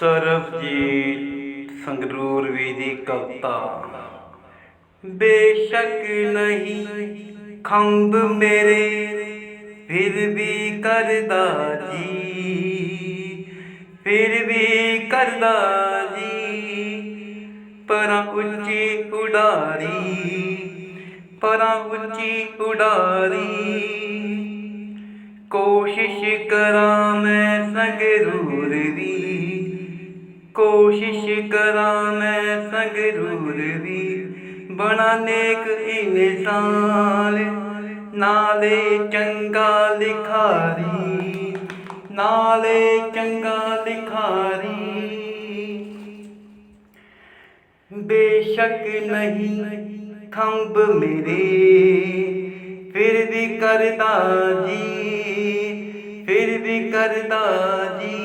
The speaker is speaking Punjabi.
ਸਰਬਜੀਤ ਸੰਗਰੂਰ ਵੀ ਦੀ ਕਵਤਾ। ਬੇਸ਼ੱਕ ਨਹੀਂ ਖੰਭ ਮੇਰੇ, ਫਿਰ ਵੀ ਕਰਦਾ ਜੀ। ਫਿਰ ਵੀ ਕਰਦਾ ਜੀ, ਪਰਾਂ ਉੱਚੀ ਉਡਾਰੀ, ਪਰਾਂ ਉੱਚੀ ਉਡਾਰੀ। ਕੋਸ਼ਿਸ਼ ਕਰਾਂ ਮੈਂ ਸੰਗਰੂਰ ਕੋਸ਼ਿਸ਼ ਕਰਾਂ ਮੈਂ ਸੰਗਰੂਰ ਦੀ ਬਣਾ ਨੇਕ ਇਨਸਾਨ। ਨਾਲੇ ਚੰਗਾ ਲਿਖਾਰੀ, ਨਾਲੇ ਚੰਗਾ ਲਿਖਾਰੀ। ਬੇਸ਼ੱਕ ਨਹੀਂ ਖੰਭ ਮੇਰੇ, ਫਿਰ ਵੀ ਕਰਦਾ ਜੀ, ਫਿਰ ਵੀ ਕਰਦਾ ਜੀ।